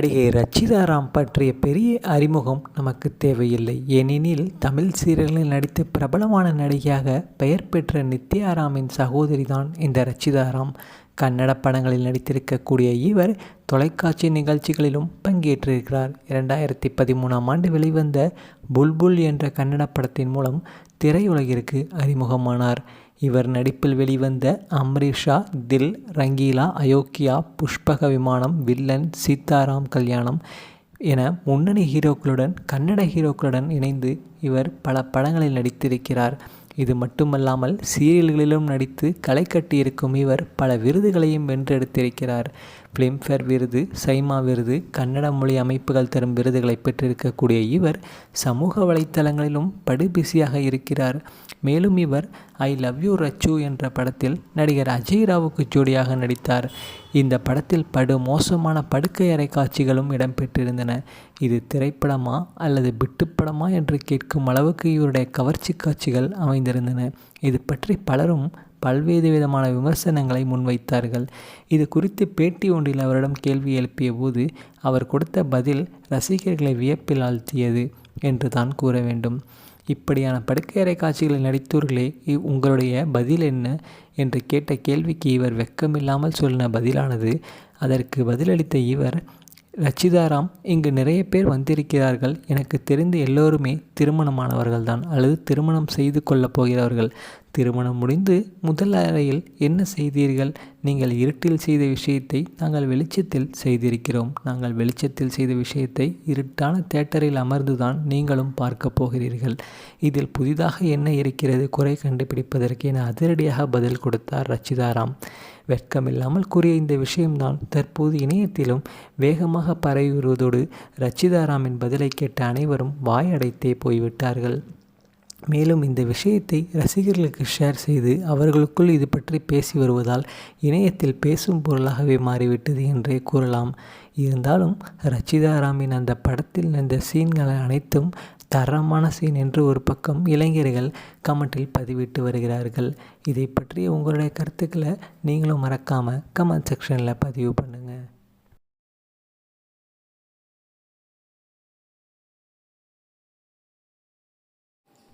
நடிகை ரச்சிதாராம் பற்றிய பெரிய அறிமுகம் நமக்கு தேவையில்லை. ஏனெனில் தமிழ் சீரியல்களில் நடித்து பிரபலமான நடிகையாக பெயர் பெற்ற நித்யாராமின் சகோதரி தான் இந்த ரச்சிதாராம் கன்னட படங்களில் நடித்திருக்கக்கூடிய இவர் தொலைக்காட்சி நிகழ்ச்சிகளிலும் பங்கேற்றிருக்கிறார். இரண்டாயிரத்தி பதிமூணாம் ஆண்டு வெளிவந்த புல்புல் என்ற கன்னட படத்தின் மூலம் திரையுலகிற்கு அறிமுகமானார். இவர் நடிப்பில் வெளிவந்த அம்ரிஷா தில் ரங்கீலா அயோக்கியா புஷ்பக விமானம் வில்லன் சீதாராம் கல்யாணம் என முன்னணி ஹீரோக்களுடன் கன்னட ஹீரோக்களுடன் இணைந்து இவர் பல படங்களில் நடித்திருக்கிறார். இது மட்டுமல்லாமல் சீரியல்களிலும் நடித்து களை கட்டியிருக்கும் இவர் பல விருதுகளையும் வென்றெடுத்திருக்கிறார். ஃபிலிம்ஃபேர் விருது சைமா விருது கன்னட மொழி அமைப்புகள் தரும் விருதுகளை பெற்றிருக்கக்கூடிய இவர் சமூக வலைத்தளங்களிலும் படுபிசியாக இருக்கிறார். மேலும் இவர் ஐ லவ் யூ ரச்சு என்ற படத்தில் நடிகர் அஜய் ராவுக்கு ஜோடியாக நடித்தார். இந்த படத்தில் படு மோசமான படுக்கை அறை காட்சிகளும் இடம்பெற்றிருந்தன இது திரைப்படமா அல்லது பிட்டுப்படமா என்று கேட்கும் அளவுக்கு இவருடைய கவர்ச்சி காட்சிகள் அமைந்திருந்தன. இது பற்றி பலரும் பல்வேறு விதமான விமர்சனங்களை முன்வைத்தார்கள். இது குறித்து பேட்டி ஒன்றில் அவரிடம் கேள்வி எழுப்பிய போது அவர் கொடுத்த பதில் ரசிகர்களை வியப்பில் ஆழ்த்தியது என்று தான் கூற வேண்டும். இப்படியான படுக்கையறை காட்சிகளில் நடித்தோர்களே உங்களுடைய பதில் என்ன? என்று கேட்ட கேள்விக்கு இவர் வெக்கமில்லாமல் சொன்ன பதிலானது அதற்கு பதிலளித்த இவர் ரச்சிதாராம் இங்கு நிறைய பேர் வந்திருக்கிறார்கள். எனக்கு தெரிந்து எல்லோருமே திருமணமானவர்கள் தான் அல்லது திருமணம் செய்து கொள்ளப் போகிறவர்கள். திருமணம் முடிந்து முதல் அறையில் என்ன செய்தீர்கள்? நீங்கள் இருட்டில் செய்த விஷயத்தை நாங்கள் வெளிச்சத்தில் செய்திருக்கிறோம். நாங்கள் வெளிச்சத்தில் செய்த விஷயத்தை இருட்டான தேட்டரில் அமர்ந்துதான் நீங்களும் பார்க்க போகிறீர்கள். இதில் புதிதாக என்ன இருக்கிறது? குறை கண்டுபிடிப்பதற்கு என அதிரடியாக பதில் கொடுத்தார் ரச்சிதாராம். வெட்கமில்லாமல் கூறிய இந்த விஷயம்தான் தற்போது இணையத்திலும் வேகமாக பரவி வருவதோடு ரச்சிதாராமின் பதிலை கேட்ட அனைவரும் வாயடைத்தே போய்விட்டார்கள். மேலும் இந்த விஷயத்தை ரசிகர்களுக்கு ஷேர் செய்து அவர்களுக்குள் இது பற்றி பேசி வருவதால் இணையத்தில் பேசும் பொருளாகவே மாறிவிட்டது என்றே கூறலாம். இருந்தாலும் ரச்சிதாராமின் அந்த படத்தில் அந்த சீன்கள் அனைத்தும் தரமான சீன் என்று ஒரு பக்கம் இளைஞர்கள் கமெண்டில் பதிவிட்டு வருகிறார்கள். இதை பற்றிய உங்களுடைய கருத்துக்களை நீங்களும் மறக்காமல் கமெண்ட் செக்ஷனில் பதிவு பண்ணுங்கள்